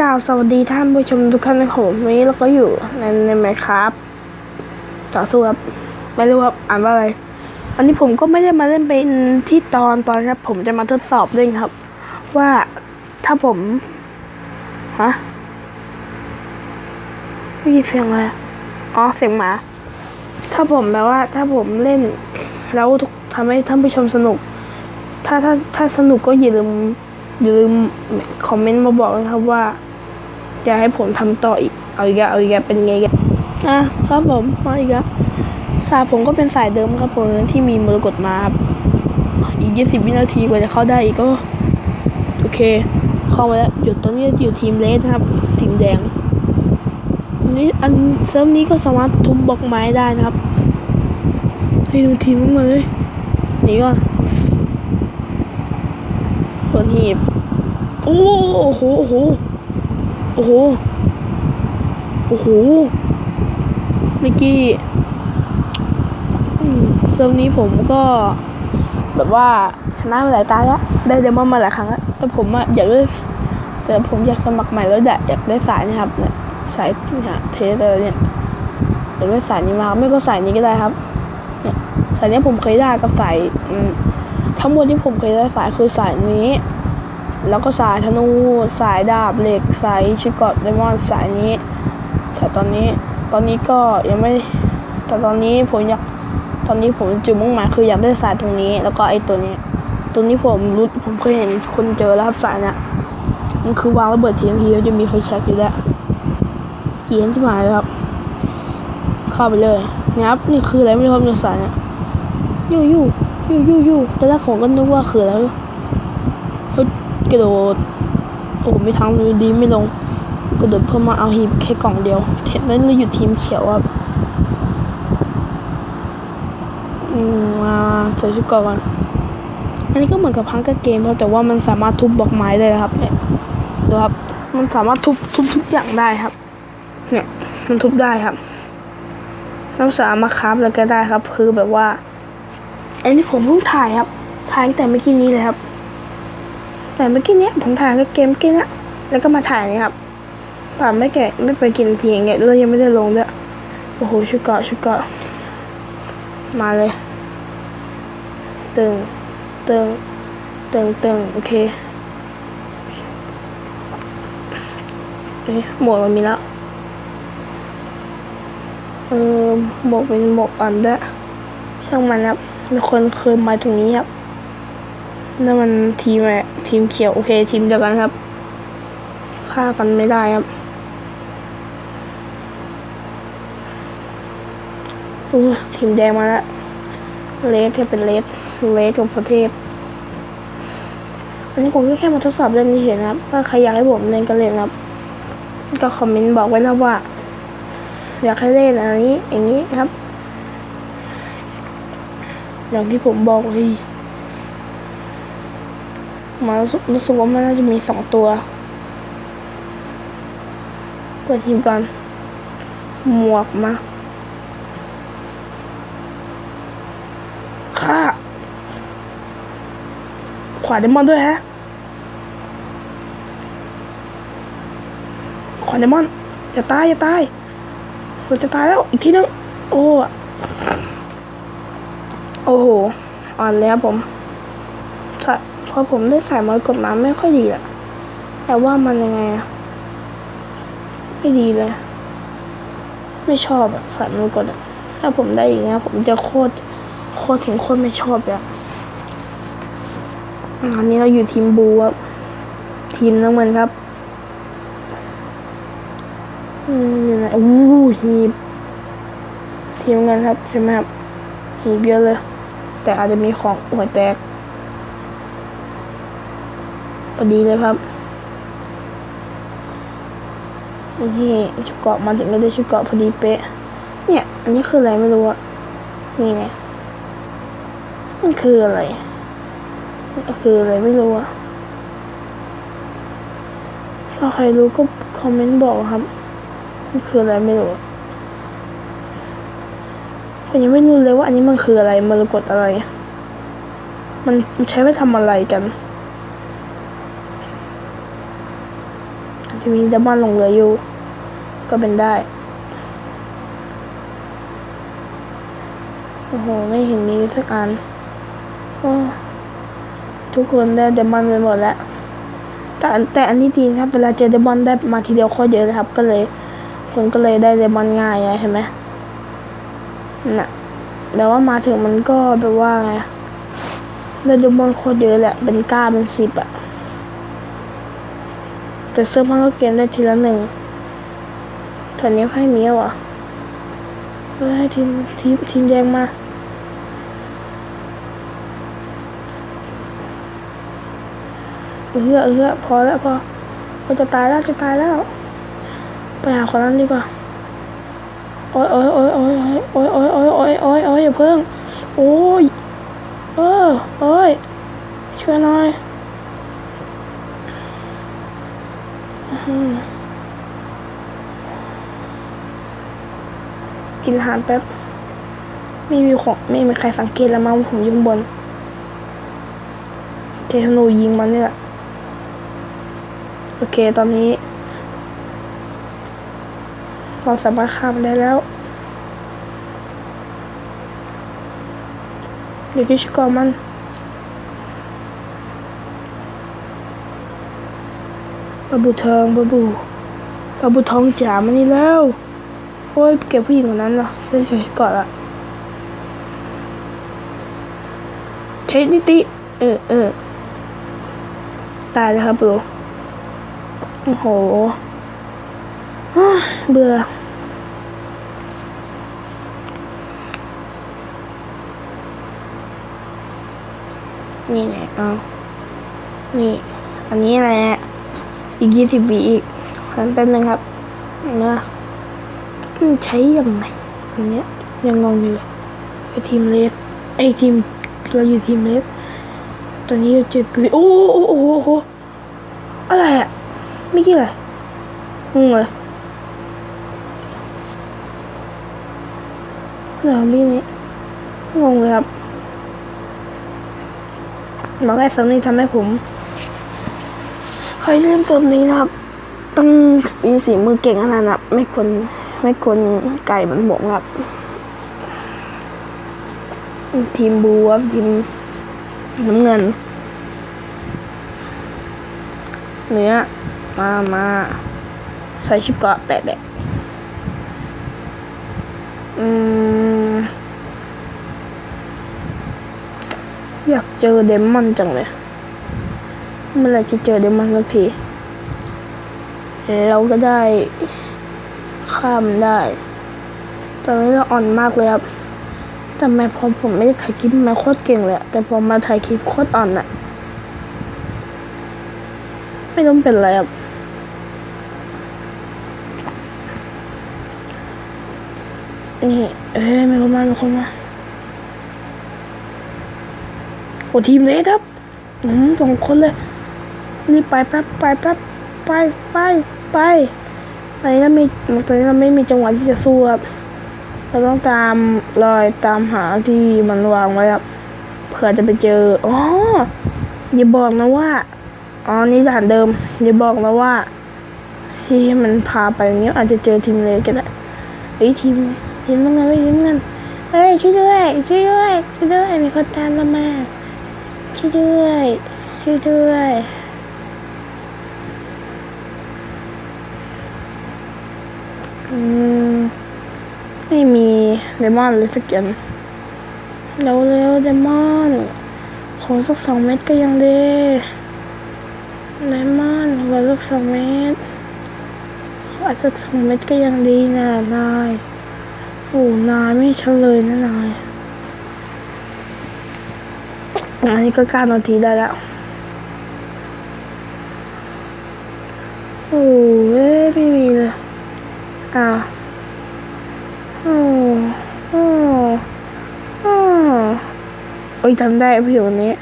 กล่าวสวัสดีท่านผู้ชมทุกท่านนะครับผมวันนี้เราก็อยู่ในในไมครับต่อสู้ครับไม่รู้ครับอ่านว่าอะไรวันนี้ผมก็ไม่ได้มาเล่นเป็นที่ตอนตอนครับ ผมจะมาทดสอบเล่นครับ ว่าถ้าผมฮะไม่ยินเสียงอะไรอ๋อเสียงหมา ถ้าผมแบบว่า ถ้าผมเล่น แล้วทุกทำให้ท่านผู้ชมสนุก ถ้าถ้าถ้าสนุกก็อย่าลืมอย่าลืมคอมเมนต์มาบอกนะครับว่า จะให้ผมทำต่ออีก เอาอีกเอาอีกเป็นไงกันอะครับผมมาอีกแล้วสายผมก็เป็นสายเดิมครับผมที่มีมรกตมาครับอีกยี่สิบวินาทีกว่าจะเข้าได้อีกก็โอเค เข้ามาแล้วอยู่ตอนนี้อยู่ทีมเลสครับ ทีมแดงอันนี้อันเซิร์ฟนี้ก็สามารถทุบบล็อกไม้ได้นะครับให้ดูทีมมันเลยหนีก่อนส่วนหีบโอ้โหโอ้โห โอ้โห โอ้โหเมื่อกี้เซิร์ฟนี้ผมก็ แบบว่าชนะมาหลายตาแล้ว ได้เดมอนมาหลายครั้งแล้ว แต่ผมอะอยากได้แต่ผมอยากสมัครใหม่แล้วอยากอยากได้สายนะครับเนี่ยสายเนี่ยเทสอะไรเนี่ยอยากได้สายนี้มาไม่ก็สายนี้ก็ได้ครับเนี่ยสายนี้ผมเคยได้กับสายทั้งหมดที่ผมเคยได้สายคือสายนี้ แล้วก็สายธนู สายดาบเหล็ก สายชิกอตไดมอนด์สายนี้ แต่ตอนนี้ ตอนนี้ก็ยังไม่ แต่ตอนนี้ผมอยาก ตอนนี้ผมจุดมุ่งหมายคืออยากได้สายตรงนี้ แล้วก็ไอ้ตัวนี้ ตัวนี้ผมรู้ผมเคยเห็นคนเจอแล้วครับสายเนี้ยมันคือวางระเบิดทีทีแล้วจะมีไฟแช็กอยู่แล้วเกียนที่หมายเลยครับ เข้าไปเลยนะครับนี่คืออะไรไม่รู้ครับในสายเนี้ยยู่ยู่ยู่ยู่ยู่แตอนแรกผมก็นึกว่าคืออะไร กระโดดโอ้ไม่ทางเลยดีไม่ลง กระโดดเพื่อมาเอาหีบแค่กล่องเดียวเทปนั้นเราอยู่ทีมเขียวครับอืมมาใส่ชุดก่อนอันนี้ก็เหมือนกับพังกบเกมครับแต่ว่ามันสามารถทุบบล็อกไม้ได้นะครับเนี่ยดูครับมันสามารถทุบทุบทุกอย่างได้ครับ เนี่ยมันทุบได้ครับเราสามารถคราฟแล้วก็ได้ครับ คือแบบว่า อันนี้ผมเพิ่งถ่ายครับถ่ายตั้งแต่เมื่อกี้นี้เลยครับ แต่เมื่อกี้เนี้ยผมถ่ายเกมเมื่อกี้นี้ยแล้วก็มาถ่ายนี่ครับป่าไม่แก่ไม่ไปกินทีอย่างเงี้ยเรายังไม่ได้ลงด้วยโอ้โหชุกเกาะชุกเกาะมาเลย ตึง ตึง ตึงตึงโอเคเอ้ยหมวกมันมีแล้วเออหมวกเป็นหมวกอ่อนด้วยช่างมันครับมีคนเคยมาตรงนี้ครับ นั่นมันทีมอะทีมเขียว โอเค ทีมเดียวกันครับฆ่ากันไม่ได้ครับอู้ทีมแดงมาแล้วเลสแค่เป็นเลสเลสของประเทศอันนี้ผมก็แค่มาทดสอบเล่นเฉยๆนะครับถ้าใครอยากให้ผมเล่นก็เล่นครับ ก็คอมเมนต์บอกไว้นะว่า อยากให้เล่นอะไรนี้อย่างนี้ครับ อย่างที่ผมบอกเลย มารู้สึกรู้สึกว่ามันน่าจะมีสองตัวเปิดทีมก่อน หมวกมาค่าขวาเดมอนด้วยฮะ ขวาเดมอน อย่าตาย อย่าตายเราจะตายแล้ว อีกทีนึง โอ้ โอ้โห อ่อนแล้วผมใช่ อผมได้ใส่มรกตมาไม่ค่อยดีอะแต่ว่ามันยังไงอะไม่ดีเลย ไม่ชอบอะใส่มรกตอะถ้าผมได้อย่างเงี้ยผมจะโคตรโคตรถึงโคตรไม่ชอบเลยอะอันนี้เราอยู่ทีมบูครับทีมน้ำเงินครับอืมยังไงอู้หีบทีมเงินครับใช่ไหมครับหีบเยอะเลย แต่อาจจะมีของหัวแตก พอดีเลยครับนี่ชุดเกาะมาถึงก็ได้ชุดเกาะพอดีเป๊ะ เนี่ย อันนี้คืออะไรไม่รู้อะนี่ไงมันคืออะไรมันคืออะไรไม่รู้อะถ้าใครรู้ก็คอมเมนต์บอกครับ มันคืออะไรไม่รู้อะผมยังไม่รู้เลยว่าอันนี้มันคืออะไรมรกตอะไร มันมันใช้ไว้ทำอะไรกัน จะมีเดมอนหลงเหลืออยู่ ก็เป็นได้ โอ้โห ไม่เห็นมีสักอันอทุกคนได้เดมอนไปหมดแล้วแต่แต่อันนี้ดีนะครับ เวลาเจอเดมอนได้มาทีเดียวโคตรเยอะเลยครับ ก็เลย คนก็เลยได้เดมอนง่ายไงเห็นไหมน่ะแบบว่ามาถึงมันก็แบบว่าไงได้เดมอนโคตรเยอะแหละ เป็นก้าเป็นสิบอะ แต่เสื้อผ้าก็เกมได้ทีละหนึ่งตอนนี้ไพ่มีแล้วอะเฮ้ทีมทีมทีมแดงมาเออเออพอแล้วพอก็จะตายแล้วจะตายแล้ว ไปหาคนนั้นดีกว่าโอ้ยโอ้ยโอ้ยโอ้ยโอ้ยโอ้ยโอ้ยโอ้ยโอ้ยโอ้ยอย่าเพิ่งโอ้ยเออโอ้ยช่วยหน่อยอื้อหือ กินอาหารแป๊บ ไม่มีของไม่มีใครสังเกตแล้วมั้งผมอยู่ข้างบน เทธนูยิงมันนี่แหละ โอเคตอนนี้ เราสามารถข้ามได้แล้วเดี๋ยวที่ชุกอมัน บาบูทองบาบูบาบูทองจ๋ามานี่แล้ว โอ้ยเก็บผู้หญิงคนนั้นเหรอใช่ใช่ก่อนละใช้นิติ เออเออตายเลยครับบรูโอ้โหเบื่อนี่ไงเอานี่ อันนี้อะไรเนี่ย อีกยี่สิบวิอีกขันแป๊บนึงครับนะมันใช้ยังไงอันเนี้ยยังงงอยู่เลยไอทีมเลสไอทีมเราอยู่ทีมเลสตอนนี้เราเจอกุยโอ้โอ้โอ้โหโอ้โหอะไรอะไม่กี่อะไรงงเลยเหรอพี่นี้งงเลยครับบอกไอ้เร์มนี้ทำให้ผม ครเล่นเฟิร์มนี้นะครับ ต้องมีสีมือเก่งขนาดนั้นไม่ควรไม่ควรไก่เหมือนผมครับ ทีมบูครับทีมน้ำเงิน เนื้อ มามาใส่ชุดเกราะแปะแบะอืม อยากเจอเดมอนจังเลย เมื่อไรจะเจอเดมอนสักทีเราก็ได้ ข้ามได้ ตอนนี้เราอ่อนมากเลยครับ แต่แม่พอผมไม่ได้ถ่ายคลิปแมาโคตรเก่งเลยแต่พอมาถ่ายคลิปโคตรอ่อนอะไม่รู้เป็นไรครับนี่เอ้ยมีคนมามีคนมาโอ้ทีมเลยครับอืมสองคนเลย นี่ไปแป๊บไปแป๊บไปไปไปตอนนี้เราไม่ตอนนี้เราไม่มีจังหวะที่จะสู้ครับเราต้องตามรอยตามหาที่มันวางไว้ครับเผื่อจะไปเจออ๋ออย่าบอกนะว่าอ๋อนี่ด่านเดิมอย่าบอกนะว่า ที่มันพาไปอย่างเงี้ยอาจจะเจอทีมเลยก็ได้เฮ้ยทีมทีมเงินเฮ้ทีมเงินเฮ้ยช่วยด้วยช่วยด้วยช่วยด้วยมีคนตามเรามาช่วยด้วยช่วยด้วย อืมไม่มีเดมอนเลยสักอย่างเร็วเร็วเดมอนขอสักสองเม็ดก็ยังดีเลมอนขอสักสองเม็ดขอสักสองเม็ดก็ยังดีนะนายโอ้นายไม่เฉลยนะนายอันนี้ก็ก้านาทีได้แล้วโอ้เอ้ยไม่มี อ้ยจำได้ผู้หญิงนนี้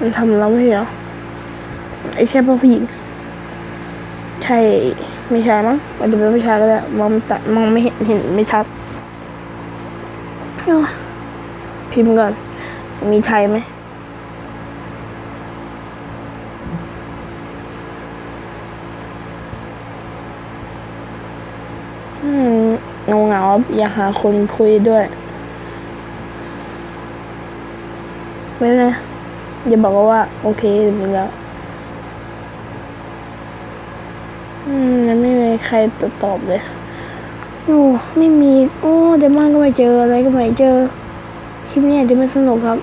มันทำเราไม่ใช่เหรอไอ้ใช่ป่ะผู้หญิงใช่ไม่ใช่มั้งอาจจะเป็นไม่ใช่ก็ได้มองตัดมองไม่เห็นเห็นไม่ชัดพิมพ์ก่อน มีไทยไหมอืมงงเงาอยากหาคนคุยด้วย ไม่นะอย่าบอกว่า โอเคมีแล้วอืมยังไม่มีใครตอบเลยโอ้ไม่มี โอ้เดมอนก็ไม่เจออะไรก็ไม่เจอ คลิปนี้อาจจะไม่สนุกครับ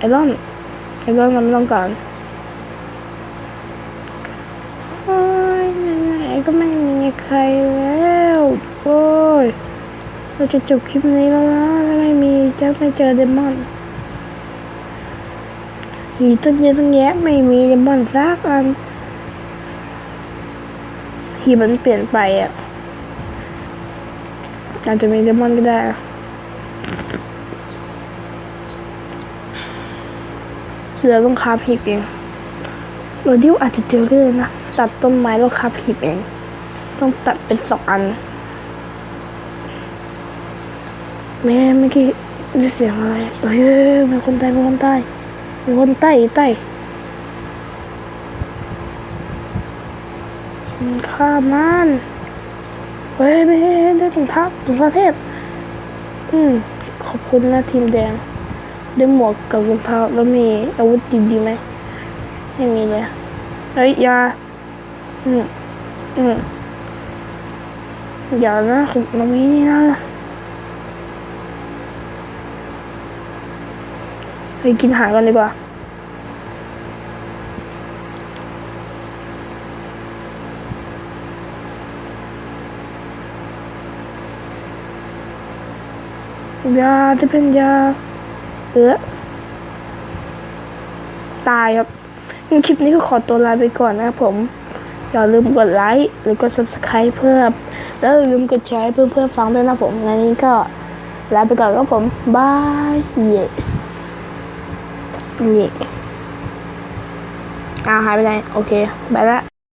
ไอรอน ไอรอนมันต้องการโอ้ยไหนก็ไม่มีใครแล้ว โอ้ย เราจะจบคลิปนี้แล้วนะถ้าไม่มีจะไม่เจอเดมอนหีต้นเยอะต้นแยะไม่มีเดมอนสักอันหีมันเปลี่ยนไปอะอาจจะมีเดมอนก็ได้อะ เหลือต้องคาบหีบเองเรดิวอาจจะเจอก็ได้นะ ตัดต้นไม้แล้วคาบหีบเอง ต้องตัดเป็นสองอัน แม่เมื่อกี้ได้เสียงอะไรเฮ้ยมีคนตายมีคนตายมีคนใต้ใต้มันฆ่ามันเฮ้ยไม่ได้ถุงเท้าถุงเท้าเทพ อืม ขอบคุณนะทีมแดง ได้หมวกกับรองเท้าแล้วมีอาวุธดีๆไหมไม่มีเลยเฮ้ยยาอืมอืมอย่านะคุณมามีนี่นะไปกินอาหารกันดีกว่ายาที่เป็นยา เออตายครับคลิปนี้ก็ขอตัวลาไปก่อนนะครับผม อย่าลืมกดไลค์หรือกด subscribe เพื่อแล้วอย่าลืมกดแชร์ให้เพื่อนฟังด้วยนะผมงั้นนี้ก็ลาไปก่อนครับผมบายเย่นี่อ้าวหายไปไหนโอเคบายละ